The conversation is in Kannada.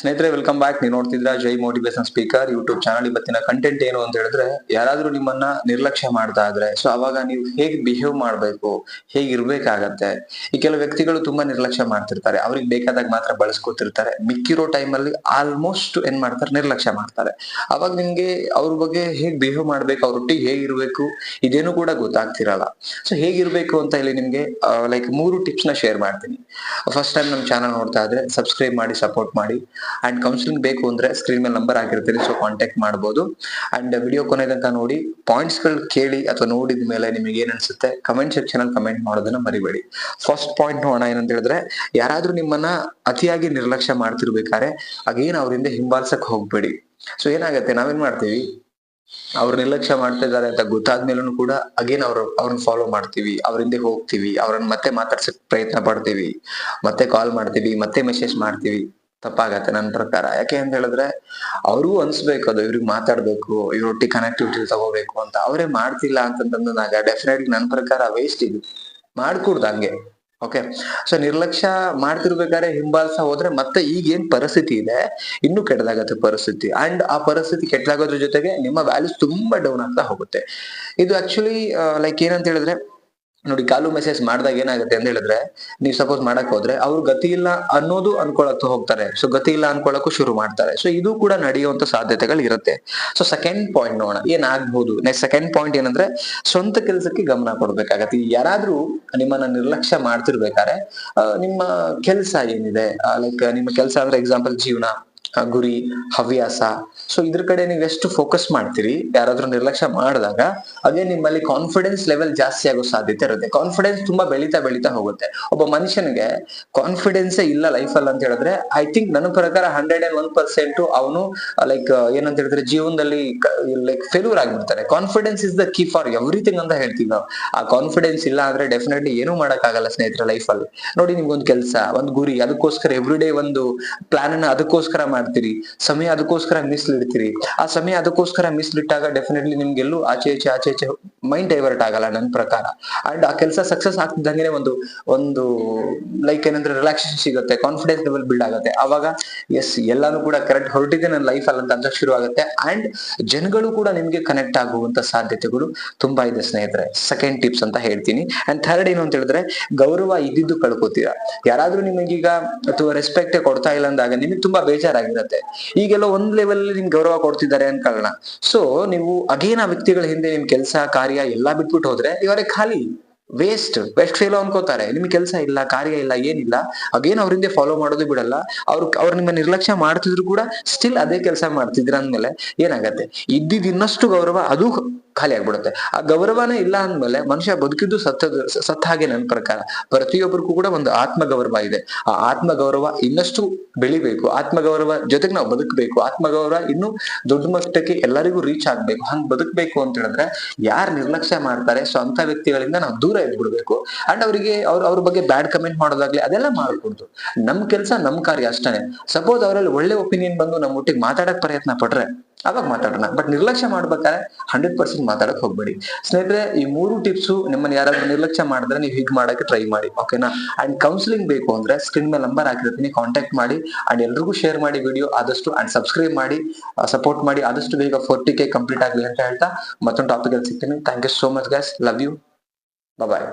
ಸ್ನೇಹಿತರೆ ವೆಲ್ಕಮ್ ಬ್ಯಾಕ್ ನೀವು ನೋಡ್ತಿದ್ರ Jai motivation speaker YouTube channel ಇವತ್ತಿನ ಕಂಟೆಂಟ್ ಏನು ಅಂತ ಹೇಳಿದ್ರೆ, ಯಾರಾದ್ರೂ ನಿಮ್ಮನ್ನ ನಿರ್ಲಕ್ಷ್ಯ ಮಾಡ್ತಾ ಇದ್ರೆ ಸೊ ಅವಾಗ ನೀವು ಹೇಗ್ ಬಿಹೇವ್ ಮಾಡ್ಬೇಕು, ಹೇಗೆ ಇರ್ಬೇಕಾಗತ್ತೆ, ಈ ಕೆಲವು ವ್ಯಕ್ತಿಗಳು ತುಂಬಾ ನಿರ್ಲಕ್ಷ್ಯ ಮಾಡ್ತಿರ್ತಾರೆ. ಅವ್ರಿಗೆ ಬೇಕಾದಾಗ ಮಾತ್ರ ಬಳಸ್ಕೊತಿರ್ತಾರೆ. ಮಿಕ್ಕಿರೋ ಟೈಮ್ ಅಲ್ಲಿ ಆಲ್ಮೋಸ್ಟ್ ಏನ್ ಮಾಡ್ತಾರೆ, ನಿರ್ಲಕ್ಷ್ಯ ಮಾಡ್ತಾರೆ. ಅವಾಗ ನಿಮ್ಗೆ ಅವ್ರ ಬಗ್ಗೆ ಹೇಗ್ ಬಿಹೇವ್ ಮಾಡ್ಬೇಕು ಅವ್ರೊಟ್ಟಿಗೆ ಹೇಗಿರ್ಬೇಕು ಇದೇನು ಕೂಡ ಗೊತ್ತಾಗ್ತಿರಲ್ಲ. ಸೊ ಹೇಗಿರ್ಬೇಕು ಅಂತ ಇಲ್ಲಿ ನಿಮ್ಗೆ ಲೈಕ್ ಮೂರು ಟಿಪ್ಸ್ನ ಶೇರ್ ಮಾಡ್ತೀನಿ. ಫಸ್ಟ್ ಟೈಮ್ ನಮ್ಮ ಚಾನಲ್ ನೋಡ್ತಾ ಇದ್ರೆ ಸಬ್ಸ್ಕ್ರೈಬ್ ಮಾಡಿ ಸಪೋರ್ಟ್ ಮಾಡಿ. ಅಂಡ್ ಕೌನ್ಸಿಲಿಂಗ್ ಬೇಕು ಅಂದ್ರೆ ಸ್ಕ್ರೀನ್ ಮೇಲೆ ನಂಬರ್ ಆಗಿರ್ತೀರಿ ಸೊ ಕಾಂಟ್ಯಾಕ್ಟ್ ಮಾಡಬಹುದು ಅಂಡ್ ವಿಡಿಯೋ ಕೊನೆ ತನಕ ನೋಡಿ ಪಾಯಿಂಟ್ಸ್ಗಳು ಕೇಳಿ ಅಥವಾ ನೋಡಿದ ಮೇಲೆ ನಿಮಗೆ ಏನ್ ಅನ್ಸುತ್ತೆ ಕಮೆಂಟ್ ಸೆಕ್ಷನ್ ಅಲ್ಲಿ ಕಮೆಂಟ್ ಮಾಡೋದನ್ನ ಮರಿಬೇಡಿ. ಫಸ್ಟ್ ಪಾಯಿಂಟ್ ನೋಡೋಣ ಏನಂತ ಹೇಳಿದ್ರೆ, ಯಾರಾದ್ರೂ ನಿಮ್ಮನ್ನ ಅತಿಯಾಗಿ ನಿರ್ಲಕ್ಷ್ಯ ಮಾಡ್ತಿರ್ಬೇಕಾದ್ರೆ ಅಗೇನ್ ಅವರಿಂದ ಹಿಂಬಾಲಿಸಕ್ ಹೋಗ್ಬೇಡಿ. ಸೊ ಏನಾಗತ್ತೆ, ನಾವೇನ್ ಮಾಡ್ತೀವಿ? ಅವ್ರ ನಿರ್ಲಕ್ಷ್ಯ ಮಾಡ್ತಾ ಇದ್ದಾರೆ ಅಂತ ಗೊತ್ತಾದ್ಮೇಲೂ ಕೂಡ ಅಗೇನ್ ಅವ್ರ ಅವ್ರನ್ನ ಫಾಲೋ ಮಾಡ್ತೀವಿ, ಅವ್ರ ಹಿಂದೆ ಹೋಗ್ತೀವಿ, ಅವ್ರನ್ನ ಮತ್ತೆ ಮಾತಾಡ್ಸಕ್ ಪ್ರಯತ್ನ ಪಡ್ತೀವಿ, ಮತ್ತೆ ಕಾಲ್ ಮಾಡ್ತೀವಿ, ಮತ್ತೆ ಮೆಸೇಜ್ ಮಾಡ್ತೀವಿ. ತಪ್ಪಾಗತ್ತೆ ನನ್ನ ಪ್ರಕಾರ. ಯಾಕೆ ಅಂತ ಹೇಳಿದ್ರೆ ಅವ್ರಿಗೂ ಅನ್ಸ್ಬೇಕು ಅದು, ಇವ್ರಿಗೆ ಮಾತಾಡ್ಬೇಕು ಇವ್ರೊಟ್ಟಿಗೆ ಕನೆಕ್ಟಿವಿಟಿ ತಗೋಬೇಕು ಅಂತ. ಅವರೇ ಮಾಡ್ತಿಲ್ಲ ಅಂತಂದಾಗ ಡೆಫಿನೆಟ್ಲಿ ನನ್ನ ಪ್ರಕಾರ ವೇಸ್ಟ್ ಇದು. ಮಾಡ್ಕೊಡ್ದು ಹಂಗೆ. ಓಕೆ ಸೊ ನಿರ್ಲಕ್ಷ್ಯ ಮಾಡ್ತಿರ್ಬೇಕಾದ್ರೆ ಹಿಂಬಾಲಿಸ ಹೋದ್ರೆ ಮತ್ತೆ ಈಗ ಏನ್ ಪರಿಸ್ಥಿತಿ ಇದೆ, ಇನ್ನೂ ಕೆಟ್ಟದಾಗತ್ತೆ ಪರಿಸ್ಥಿತಿ. ಅಂಡ್ ಆ ಪರಿಸ್ಥಿತಿ ಕೆಟ್ಟದಾಗೋದ್ರ ಜೊತೆಗೆ ನಿಮ್ಮ ವ್ಯಾಲ್ಯೂಸ್ ತುಂಬಾ ಡೌನ್ ಆಗ್ತಾ ಹೋಗುತ್ತೆ. ಇದು ಆಕ್ಚುಲಿ ಲೈಕ್ ಏನಂತ ಹೇಳಿದ್ರೆ ನೋಡಿ ಕಾಲು ಮೆಸೇಜ್ ಮಾಡಿದಾಗ ಏನಾಗುತ್ತೆ ಅಂತ ಹೇಳಿದ್ರೆ, ನೀವು ಸಪೋಸ್ ಮಾಡಕ್ ಹೋದ್ರೆ ಅವ್ರು ಗತಿ ಇಲ್ಲ ಅನ್ನೋದು ಅನ್ಕೊಳಕ್ ಹೋಗ್ತಾರೆ. ಸೊ ಗತಿ ಇಲ್ಲ ಅನ್ಕೊಳಕ್ಕೂ ಶುರು ಮಾಡ್ತಾರೆ. ಸೊ ಇದು ಕೂಡ ನಡೆಯುವಂತ ಸಾಧ್ಯತೆಗಳು ಇರುತ್ತೆ. ಸೊ ಸೆಕೆಂಡ್ ಪಾಯಿಂಟ್ ನೋಡೋಣ. ಏನಾಗ್ಬಹುದು? ನೆಕ್ಸ್ಟ್ ಸೆಕೆಂಡ್ ಪಾಯಿಂಟ್ ಏನಂದ್ರೆ, ಸ್ವಂತ ಕೆಲಸಕ್ಕೆ ಗಮನ ಕೊಡ್ಬೇಕಾಗತ್ತೆ. ಯಾರಾದ್ರೂ ನಿಮ್ಮನ್ನ ನಿರ್ಲಕ್ಷ್ಯ ಮಾಡ್ತಿರ್ಬೇಕಾದ್ರೆ ನಿಮ್ಮ ಕೆಲಸ ಏನಿದೆ? ಲೈಕ್ ನಿಮ್ಮ ಕೆಲಸ ಅಂದ್ರೆ ಎಕ್ಸಾಂಪಲ್ ಜೀವನ. ಗುರಿ ಹವ್ಯಾಸ. ಸೊ ಇದ್ರ ಕಡೆ ನೀವು ಎಷ್ಟು ಫೋಕಸ್ ಮಾಡ್ತೀರಿ? ಯಾರಾದ್ರೂ ನಿರ್ಲಕ್ಷ್ಯ ಮಾಡಿದಾಗ ಅದೇ ನಿಮ್ಮಲ್ಲಿ ಕಾನ್ಫಿಡೆನ್ಸ್ ಲೆವೆಲ್ ಜಾಸ್ತಿ ಆಗೋ ಸಾಧ್ಯತೆ ಇರುತ್ತೆ. ಕಾನ್ಫಿಡೆನ್ಸ್ ತುಂಬಾ ಬೆಳೀತಾ ಬೆಳೀತಾ ಹೋಗುತ್ತೆ. ಒಬ್ಬ ಮನುಷ್ಯನಿಗೆ ಕಾನ್ಫಿಡೆನ್ಸೇ ಇಲ್ಲ ಲೈಫ್ ಅಲ್ಲಿ ಅಂತ ಹೇಳಿದ್ರೆ ಐ ಥಿಂಕ್ ನನ್ನ ಪ್ರಕಾರ ಹಂಡ್ರೆಡ್ ಅಂಡ್ ಒನ್ ಪರ್ಸೆಂಟ್ ಅವನು ಲೈಕ್ ಏನಂತ ಹೇಳಿದ್ರೆ ಜೀವನದಲ್ಲಿ ಲೈಕ್ ಫೇಲ್ಯೂರ್ ಆಗಿಬಿಡ್ತಾರೆ confidence is the key for everything ಅಂತ ಹೇಳ್ತೀವಿ ನಾವು. ಆ ಕಾನ್ಫಿಡೆನ್ಸ್ ಇಲ್ಲ ಅಂದ್ರೆ ಡೆಫಿನೆಟ್ಲಿ ಏನೂ ಆಗಲ್ಲ ಸ್ನೇಹಿತರ ಲೈಫ್ ಅಲ್ಲಿ. ನೋಡಿ ನಿಮ್ಗೊಂದು ಕೆಲಸ, ಒಂದು ಗುರಿ, ಅದಕ್ಕೋಸ್ಕರ ಎವ್ರಿ ಡೇ ಒಂದು ಪ್ಲಾನ್ ಅನ್ನ ಅದಕ್ಕೋಸ್ಕರ ಮಾಡ್ತೀರಿ. ಸಮಯ ಅದಕ್ಕೋಸ್ಕರ ಮೀಸಲಿಡ್ತೀರಿ ಆ ಸಮಯ ಅದಕ್ಕೋಸ್ಕರ ಮೀಸಲಿಟ್ಟಾಗ ಡೆಫಿನೆಟ್ಲಿ ನಿಮ್ಗೆಲ್ಲೂ ಆಚೆ ಈಚೆ ಆಚೆ ಈಚೆ ಮೈಂಡ್ ಡೈವರ್ಟ್ ಆಗಲ್ಲ ನನ್ನ ಪ್ರಕಾರ. ಅಂಡ್ ಆ ಕೆಲಸ ಸಕ್ಸಸ್ ಆಗ್ತಿದ್ದಂಗೆ ಒಂದು ಒಂದು ಲೈಕ್ ಏನಂದ್ರೆ ರಿಲ್ಯಾಕ್ಸೇಷನ್ ಸಿಗುತ್ತೆ ಕಾನ್ಫಿಡೆನ್ಸ್ ಲೆವೆಲ್ ಬಿಲ್ಡ್ ಆಗುತ್ತೆ. ಅವಾಗ ಎಸ್ ಎಲ್ಲಾನು ಕೂಡ ಕರೆಕ್ಟ್ ಹೊರಟಿದೆ ನನ್ನ ಲೈಫ್ ಅಲ್ಲಿ ಅಂತ ಶುರು ಆಗುತ್ತೆ. ಅಂಡ್ ಜನಗಳು ಕೂಡ ನಿಮ್ಗೆ ಕನೆಕ್ಟ್ ಆಗುವಂತ ಸಾಧ್ಯತೆಗಳು ತುಂಬಾ ಇದೆ ಸ್ನೇಹಿತರೆ. ಸೆಕೆಂಡ್ ಟಿಪ್ಸ್ ಅಂತ ಹೇಳ್ತೀನಿ. ಅಂಡ್ ಥರ್ಡ್ ಏನು ಅಂತ ಹೇಳಿದ್ರೆ, ಗೌರವ ಇದ್ದಿದ್ದು ಕಳ್ಕೊತೀರಾ. ಯಾರಾದ್ರೂ ನಿಮಗೀಗ ಅಥವಾ ರೆಸ್ಪೆಕ್ಟ್ ಕೊಡ್ತಾ ಇಲ್ಲ ಅಂದಾಗ ನಿಮಗೆ ತುಂಬಾ ಬೇಜಾರಾಗಿರುತ್ತೆ. ಈಗೆಲ್ಲ ಒಂದ್ ಲೆವೆಲ್ ನಿಮ್ಗೆ ಗೌರವ ಕೊಡ್ತಿದ್ದಾರೆ ಅನ್ಕೊಳ್ಳೋಣ ಸೊ ನೀವು ಅಗೇನ್ ಆ ವ್ಯಕ್ತಿಗಳ ಹಿಂದೆ ನಿಮ್ ಕೆಲಸ, ಕಾರ್ಯ ಎಲ್ಲಾ ಬಿಟ್ಬಿಟ್ಟು ಹೋದ್ರೆ ಇವರೇ ಖಾಲಿ. ವೇಸ್ಟ್ ವೆಸ್ಟ್ ಫೇಲ್ ಅನ್ಕೋತಾರೆ. ನಿಮ್ಗೆ ಕೆಲಸ ಇಲ್ಲ, ಕಾರ್ಯ ಇಲ್ಲ, ಏನಿಲ್ಲ. ಅಗೇನ್ ಅವರಿಂದ ಫಾಲೋ ಮಾಡೋದು ಬಿಡಲ್ಲ. ಅವ್ರು ಅವ್ರು ನಿಮ್ಮ ನಿರ್ಲಕ್ಷ್ಯ ಮಾಡ್ತಿದ್ರು ಕೂಡ ಸ್ಟಿಲ್ ಅದೇ ಕೆಲಸ ಮಾಡ್ತಿದ್ರ ಅಂದ್ಮೇಲೆ ಏನಾಗತ್ತೆ? ಇದ್ದಿದ್ ಇನ್ನಷ್ಟು ಗೌರವ ಅದು ಖಾಲಿ ಆಗ್ಬಿಡುತ್ತೆ. ಆ ಗೌರವನೇ ಇಲ್ಲ ಅಂದ್ಮೇಲೆ ಮನುಷ್ಯ ಬದುಕಿದ್ದು ಸತ್ತದ ಸತ್ತ ಹಾಗೆ ನನ್ನ ಪ್ರಕಾರ. ಪ್ರತಿಯೊಬ್ಬರಿಗೂ ಕೂಡ ಒಂದು ಆತ್ಮ ಗೌರವ ಇದೆ. ಆ ಆತ್ಮ ಗೌರವ ಇನ್ನಷ್ಟು ಬೆಳಿಬೇಕು. ಆತ್ಮ ಗೌರವ ಜೊತೆಗೆ ನಾವು ಬದುಕಬೇಕು. ಆತ್ಮ ಗೌರವ ಇನ್ನು ದೊಡ್ಡ ಮಟ್ಟಕ್ಕೆ ಎಲ್ಲರಿಗೂ ರೀಚ್ ಆಗ್ಬೇಕು. ಹಂಗ್ ಬದುಕಬೇಕು ಅಂತ ಹೇಳಿದ್ರೆ ಯಾರು ನಿರ್ಲಕ್ಷ್ಯ ಮಾಡ್ತಾರೆ ಸೊ ಅಂತ ವ್ಯಕ್ತಿಗಳಿಂದ ನಾವು ದೂರ ಇದ್ಬಿಡ್ಬೇಕು. ಅಂಡ್ ಅವರಿಗೆ ಅವ್ರ ಅವ್ರ ಬಗ್ಗೆ ಬ್ಯಾಡ್ ಕಮೆಂಟ್ ಮಾಡೋದಾಗ್ಲಿ ಅದೆಲ್ಲ ಮಾಡ್ಕೊಡ್ತು ನಮ್ ಕೆಲಸ ನಮ್ ಕಾರ್ಯ ಅಷ್ಟೇ ಸಪೋಸ್ ಅವರಲ್ಲಿ ಒಳ್ಳೆ ಒಪಿನಿಯನ್ ಬಂದು ನಮ್ಮ ಒಟ್ಟಿಗೆ ಮಾತಾಡಕ್ ಪ್ರಯತ್ನ ಪಟ್ರೆ ಅವಾಗ ಮಾತಾಡೋಣ. ಬಟ್ ನಿರ್ಲಕ್ಷ್ಯ ಮಾಡ್ಬೇಕಾದ್ರೆ ಹಂಡ್ರೆಡ್ ಪರ್ಸೆಂಟ್ ಮಾತಾಡಕ್ ಹೋಗ್ಬೇಡಿ. ಸ್ನೇಹಿತರೆ, ಈ ಮೂರು ಟಿಪ್ಸು ನಿಮ್ಮನ್ನ ಯಾರಾದ್ರೂ ನಿರ್ಲಕ್ಷ್ಯ ಮಾಡಿದ್ರೆ ನೀವು ಹೀಗೆ ಮಾಡಕ್ಕೆ ಟ್ರೈ ಮಾಡಿ ಓಕೆನಾ ಅಂಡ್ ಕೌನ್ಸಿಲಿಂಗ್ ಬೇಕು ಅಂದ್ರೆ ಸ್ಕ್ರೀನ್ ಮೇಲೆ ನಂಬರ್ ಹಾಕಿರ್ತೀನಿ ಕಾಂಟ್ಯಾಕ್ಟ್ ಮಾಡಿ ಅಂಡ್ ಎಲ್ರಿಗೂ ಶೇರ್ ಮಾಡಿ ವಿಡಿಯೋ ಆದಷ್ಟು ಅಂಡ್ ಸಬ್ಸ್ಕ್ರೈಬ್ ಮಾಡಿ ಸಪೋರ್ಟ್ ಮಾಡಿ, ಆದಷ್ಟು ಬೇಗ ಫೋರ್ಟಿ ಕೆ ಕಂಪ್ಲೀಟ್ ಆಗಲಿ ಅಂತ ಹೇಳ್ತಾ ಮತ್ತೊಂದು ಟಾಪಿಕ್ ಅಲ್ಲಿ ಸಿಗ್ತೀನಿ. Thank you so much guys love you bye